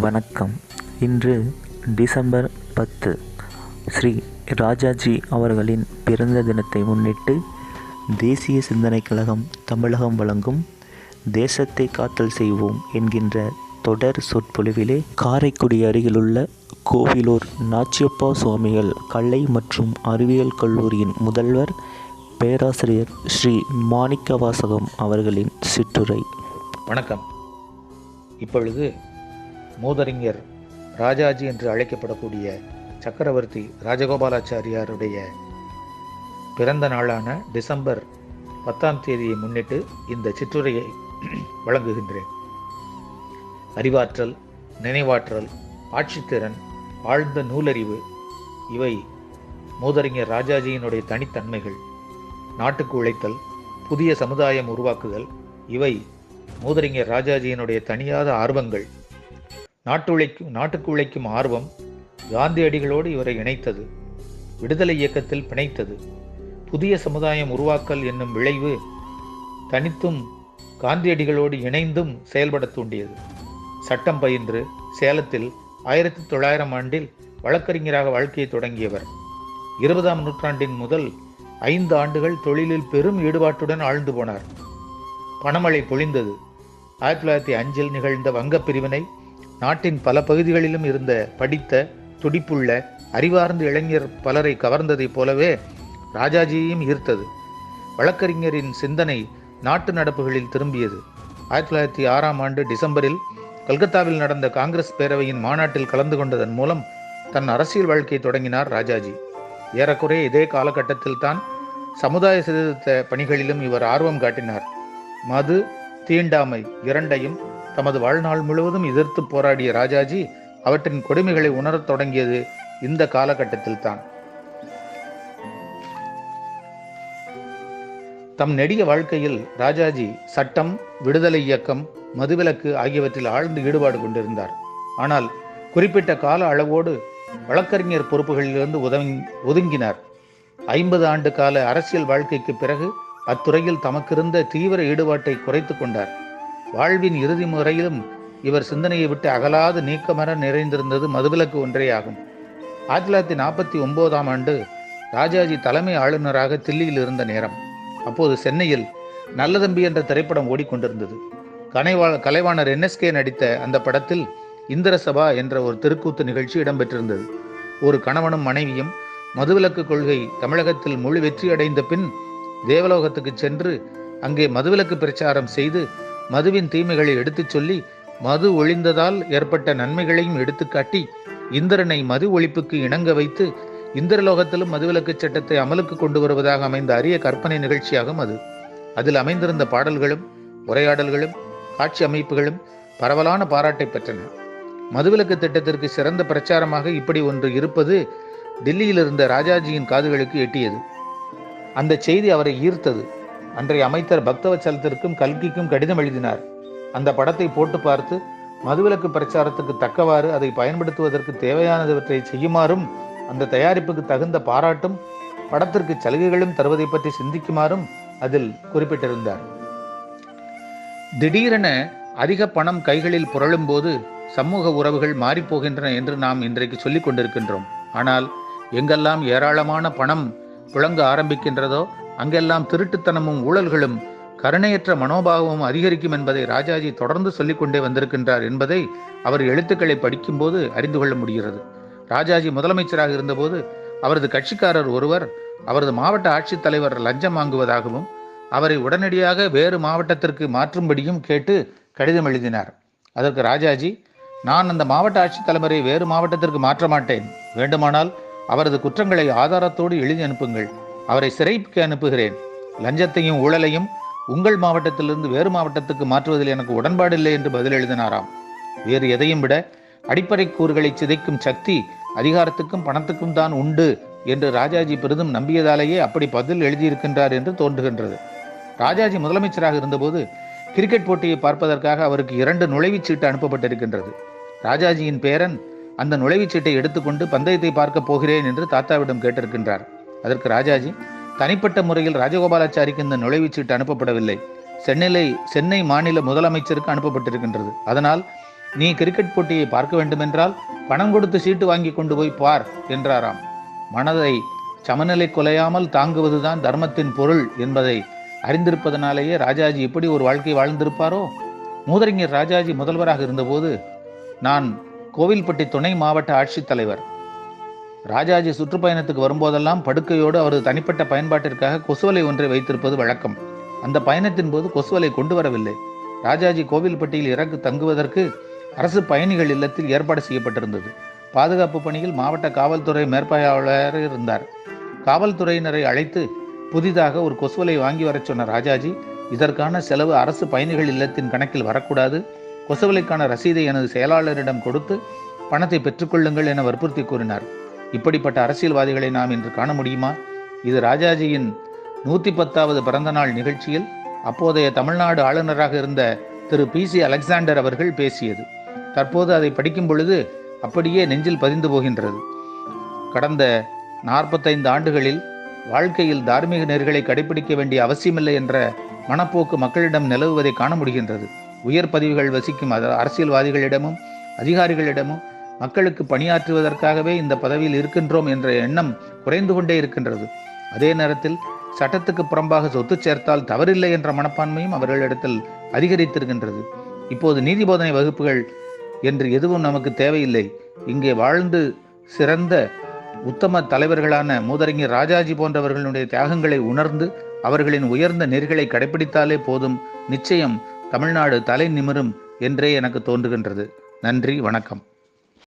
வணக்கம். இன்று டிசம்பர் பத்து. ஸ்ரீ ராஜாஜி அவர்களின் பிறந்த தினத்தை முன்னிட்டு தேசிய சிந்தனை கழகம் தமிழகம் வழங்கும் தேசத்தை காத்தல் செய்வோம் என்கின்ற தொடர் சொற்பொழிவிலே காரைக்குடி அருகிலுள்ள கோவிலூர் நாச்சியப்பா சுவாமிகள் கலை மற்றும் அறிவியல் கல்லூரியின் முதல்வர் பேராசிரியர் ஸ்ரீ மாணிக்கவாசகம் அவர்களின் சிற்றுரை. வணக்கம். இப்பொழுது மூதறிஞர் ராஜாஜி என்று அழைக்கப்படக்கூடிய சக்கரவர்த்தி ராஜகோபாலாச்சாரியாருடைய பிறந்த நாளான டிசம்பர் பத்தாம் தேதியை முன்னிட்டு இந்த சிற்றுரையை வழங்குகின்றேன். அறிவாற்றல் நினைவாற்றல் ஆட்சித்திறன் ஆழ்ந்த நூலறிவு இவை மூதறிஞர் ராஜாஜியினுடைய தனித்தன்மைகள். நாட்டுக்கு உழைத்தல் புதிய சமுதாயம் உருவாக்குதல் இவை மூதறிஞர் ராஜாஜியினுடைய தனியாத ஆர்வங்கள். நாட்டு உழைக்கும் நாட்டுக்கு உழைக்கும் ஆர்வம் காந்தியடிகளோடு இவரை இணைத்தது விடுதலை இயக்கத்தில் பிணைத்தது. புதிய சமுதாயம் உருவாக்கல் என்னும் விளைவு தனித்தும் காந்தியடிகளோடு இணைந்தும் செயல்பட தூண்டியது. சட்டம் பயின்று சேலத்தில் ஆயிரத்தி தொள்ளாயிரம் ஆண்டில் வழக்கறிஞராக வாழ்க்கையை தொடங்கியவர். இருபதாம் நூற்றாண்டின் முதல் ஐந்து ஆண்டுகள் தொழிலில் பெரும் ஈடுபாட்டுடன் ஆழ்ந்து போனார். பணமழை பொழிந்தது. ஆயிரத்தி தொள்ளாயிரத்தி அஞ்சில் நிகழ்ந்த வங்கப் பிரிவினை நாட்டின் பல பகுதிகளிலும் இருந்த படித்த துடிப்புள்ள அறிவார்ந்த இளைஞர் பலரை கவர்ந்ததைப் போலவே ராஜாஜியையும் ஈர்த்தது. வழக்கறிஞரின் சிந்தனை நாட்டு நடப்புகளில் திரும்பியது. ஆயிரத்தி தொள்ளாயிரத்தி ஆறாம் ஆண்டு டிசம்பரில் கல்கத்தாவில் நடந்த காங்கிரஸ் பேரவையின் மாநாட்டில் கலந்து கொண்டதன் மூலம் தன் அரசியல் வாழ்க்கையை தொடங்கினார் ராஜாஜி. ஏறக்குறைய இதே காலகட்டத்தில் தான் சமுதாய சீர்திருத்த பணிகளிலும் இவர் ஆர்வம் காட்டினார். மது தீண்டாமை இரண்டையும் தமது வாழ்நாள் முழுவதும் எதிர்த்து போராடிய ராஜாஜி அவற்றின் கொடுமைகளை உணரத் தொடங்கியது இந்த காலகட்டத்தில் தான் தம் நெடிய வாழ்க்கையில் ராஜாஜி சட்டம் விடுதலை இயக்கம் மதுவிலக்கு ஆகியவற்றில் ஆழ்ந்து ஈடுபாடு கொண்டிருந்தார். ஆனால் குறிப்பிட்ட கால அளவோடு வழக்கறிஞர் பொறுப்புகளிலிருந்து உதவி ஒதுங்கினார். ஐம்பது ஆண்டு கால அரசியல் வாழ்க்கைக்கு பிறகு அத்துறையில் தமக்கிருந்த தீவிர ஈடுபாட்டை குறைத்து கொண்டார். வாழ்வின் இறுதி முறையிலும் இவர் சிந்தனையை விட்டு அகலாது நீக்கமர நிறைந்திருந்தது மதுவிலக்கு ஒன்றே ஆகும் ஆயிரத்தி தொள்ளாயிரத்தி நாற்பத்தி ஒன்பதாம் ஆண்டு ராஜாஜி தலைமை ஆளுநராக தில்லியில் இருந்த நேரம். அப்போது சென்னையில் நல்லதம்பி என்ற திரைப்படம் ஓடிக்கொண்டிருந்தது. கனைவா கலைவாணர் என்எஸ்கே நடித்த அந்த படத்தில் இந்திரசபா என்ற ஒரு தெருக்கூத்து நிகழ்ச்சி இடம்பெற்றிருந்தது. ஒரு கணவனும் மனைவியும் மதுவிலக்கு கொள்கை தமிழகத்தில் முழு வெற்றி அடைந்த பின் தேவலோகத்துக்கு சென்று அங்கே மதுவிலக்கு பிரச்சாரம் செய்து மதுவின் தீமைகளை எடுத்துச் சொல்லி மது ஒழிந்ததால் ஏற்பட்ட நன்மைகளையும் எடுத்துக்காட்டி இந்திரனை மது ஒழிப்புக்கு இணங்க வைத்து இந்திரலோகத்திலும் மதுவிலக்கு சட்டத்தை அமலுக்கு கொண்டு வருவதாக அமைந்த அரிய கற்பனை நிகழ்ச்சியாகும் அது. அதில் அமைந்திருந்த பாடல்களும் உரையாடல்களும் காட்சி அமைப்புகளும் பரவலான பாராட்டை பெற்றன. மதுவிலக்கு திட்டத்திற்கு சிறந்த பிரச்சாரமாக இப்படி ஒன்று இருப்பது டெல்லியில் இருந்த ராஜாஜியின் காதுகளுக்கு எட்டியது. அந்த செய்தி அவரை ஈர்த்தது. அன்றைய அமைச்சர் பக்தவச்சலத்திற்கும் கல்கிக்கும் கடிதம் எழுதினார். அந்த படத்தை போட்டு பார்த்து மதுவிலக்கு பிரச்சாரத்துக்கு தக்கவாறு அதை பயன்படுத்துவதற்கு தேவையானவற்றை செய்யுமாறும் அந்த தயாரிப்புக்கு தகுந்த பாராட்டும் படத்திற்கு சலுகைகளும் தருவதை பற்றி சிந்திக்குமாறும் அதில் குறிப்பிட்டிருந்தார். திடீரென அதிக பணம் கைகளில் புரளும் போது சமூக உறவுகள் மாறிப்போகின்றன என்று நாம் இன்றைக்கு சொல்லிக் கொண்டிருக்கின்றோம். ஆனால் எங்கெல்லாம் ஏராளமான பணம் புழங்க ஆரம்பிக்கின்றதோ அங்கெல்லாம் திருட்டுத்தனமும் ஊழல்களும் கருணையற்ற மனோபாவமும் அதிகரிக்கும் என்பதை ராஜாஜி தொடர்ந்து சொல்லிக்கொண்டே வந்திருக்கின்றார் என்பதை அவர் எழுத்துக்களை படிக்கும்போது அறிந்து கொள்ள முடிகிறது. ராஜாஜி முதலமைச்சராக இருந்தபோது அவரது கட்சிக்காரர் ஒருவர் அவரது மாவட்ட ஆட்சித்தலைவர் லஞ்சம் வாங்குவதாகவும் அவரை உடனடியாக வேறு மாவட்டத்திற்கு மாற்றும்படியும் கேட்டு கடிதம் எழுதினார். அதற்கு ராஜாஜி நான் அந்த மாவட்ட ஆட்சித்தலைவரை வேறு மாவட்டத்திற்கு மாற்ற மாட்டேன். வேண்டுமானால் அவரது குற்றங்களை ஆதாரத்தோடு எழுதி அனுப்புங்கள். அவரை சிறைக்கு அனுப்புகிறேன். லஞ்சத்தையும் ஊழலையும் உங்கள் மாவட்டத்திலிருந்து வேறு மாவட்டத்துக்கு மாற்றுவதில் எனக்கு உடன்பாடில்லை என்று பதில் எழுதினாராம். வேறு எதையும் விட அடிப்படை கூறுகளை சிதைக்கும் சக்தி அதிகாரத்துக்கும் பணத்துக்கும் தான் உண்டு என்று ராஜாஜி பெரிதும் நம்பியதாலேயே அப்படி பதில் எழுதியிருக்கின்றார் என்று தோன்றுகின்றது. ராஜாஜி முதலமைச்சராக இருந்தபோது கிரிக்கெட் போட்டியை பார்ப்பதற்காக அவருக்கு இரண்டு நுழைவுச் சீட்டு அனுப்பப்பட்டிருக்கின்றது. ராஜாஜியின் பேரன் அந்த நுழைவுச் சீட்டை எடுத்துக்கொண்டு பந்தயத்தை பார்க்க போகிறேன் என்று தாத்தாவிடம் கேட்டிருக்கின்றார். அதற்கு ராஜாஜி தனிப்பட்ட முறையில் ராஜகோபாலாச்சாரிக்கு இந்த நுழைவுச் சீட்டு அனுப்பப்படவில்லை. சென்னிலை சென்னை மாநில முதலமைச்சருக்கு அனுப்பப்பட்டிருக்கின்றது. அதனால் நீ கிரிக்கெட் போட்டியை பார்க்க வேண்டுமென்றால் பணம் கொடுத்து சீட்டு வாங்கி கொண்டு போய் பார் என்றாராம். மனதை சமநிலை குலையாமல் தாங்குவதுதான் தர்மத்தின் பொருள் என்பதை அறிந்திருப்பதனாலேயே ராஜாஜி எப்படி ஒரு வாழ்க்கை வாழ்ந்திருப்பாரோ? மூதறிஞர் ராஜாஜி முதல்வராக இருந்தபோது நான் கோவில்பட்டி துணை மாவட்ட ஆட்சித்தலைவர் ராஜாஜி சுற்றுப்பயணத்துக்கு வரும்போதெல்லாம் படுக்கையோடு அவரது தனிப்பட்ட பயன்பாட்டிற்காக கொசுவலை ஒன்றை வைத்திருப்பது வழக்கம். அந்த பயணத்தின் போது கொசுவலை கொண்டு வரவில்லை. ராஜாஜி கோவில்பட்டியில் இறக்கு தங்குவதற்கு அரசு பயணிகள் இல்லத்தில் ஏற்பாடு செய்யப்பட்டிருந்தது. பாதுகாப்பு பணியில் மாவட்ட காவல்துறை மேற்பார்வையாளர் இருந்தார். காவல்துறையினரை அழைத்து புதிதாக ஒரு கொசுவலை வாங்கி வரச் சொன்ன ராஜாஜி இதற்கான செலவு அரசு பயணிகள் இல்லத்தின் கணக்கில் வரக்கூடாது. கொசுவலைக்கான ரசீதை எனது செயலாளரிடம் கொடுத்து பணத்தை பெற்றுக்கொள்ளுங்கள் என வற்புறுத்தி கூறினார். இப்படிப்பட்ட அரசியல்வாதிகளை நாம் இன்று காண முடியுமா? இது ராஜாஜியின் நூற்றி பத்தாவது பிறந்தநாள் நிகழ்ச்சியில் அப்போதைய தமிழ்நாடு ஆளுநராக இருந்த திரு பி சி அலெக்சாண்டர் அவர்கள் பேசியது. தற்போது அதை படிக்கும் பொழுது அப்படியே நெஞ்சில் பதிந்து போகின்றது. கடந்த நாற்பத்தைந்து ஆண்டுகளில் வாழ்க்கையில் தார்மீக நெறிகளை கடைபிடிக்க வேண்டிய அவசியமில்லை என்ற மனப்போக்கு மக்களிடம் நிலவுவதை காண முடிகின்றது. உயர் பதவிகள் வசிக்கும் அரசியல்வாதிகளிடமும் அதிகாரிகளிடமும் மக்களுக்கு பணியாற்றுவதற்காகவே இந்த பதவியில் இருக்கின்றோம் என்ற எண்ணம் குறைந்து கொண்டே இருக்கின்றது. அதே நேரத்தில் சட்டத்துக்கு புறம்பாக சொத்து சேர்த்தால் தவறில்லை என்ற மனப்பான்மையும் அவர்களிடத்தில் அதிகரித்திருக்கின்றது. இப்போது நீதி போதனை வகுப்புகள் என்று எதுவும் நமக்கு தேவையில்லை. இங்கே வாழ்ந்து சிறந்த உத்தம தலைவர்களான மூதறிஞர் ராஜாஜி போன்றவர்களுடைய தியாகங்களை உணர்ந்து அவர்களின் உயர்ந்த நெறிகளை கடைபிடித்தாலே போதும் நிச்சயம் தமிழ்நாடு தலை நிமிரும் என்றே எனக்கு தோன்றுகின்றது. நன்றி வணக்கம்.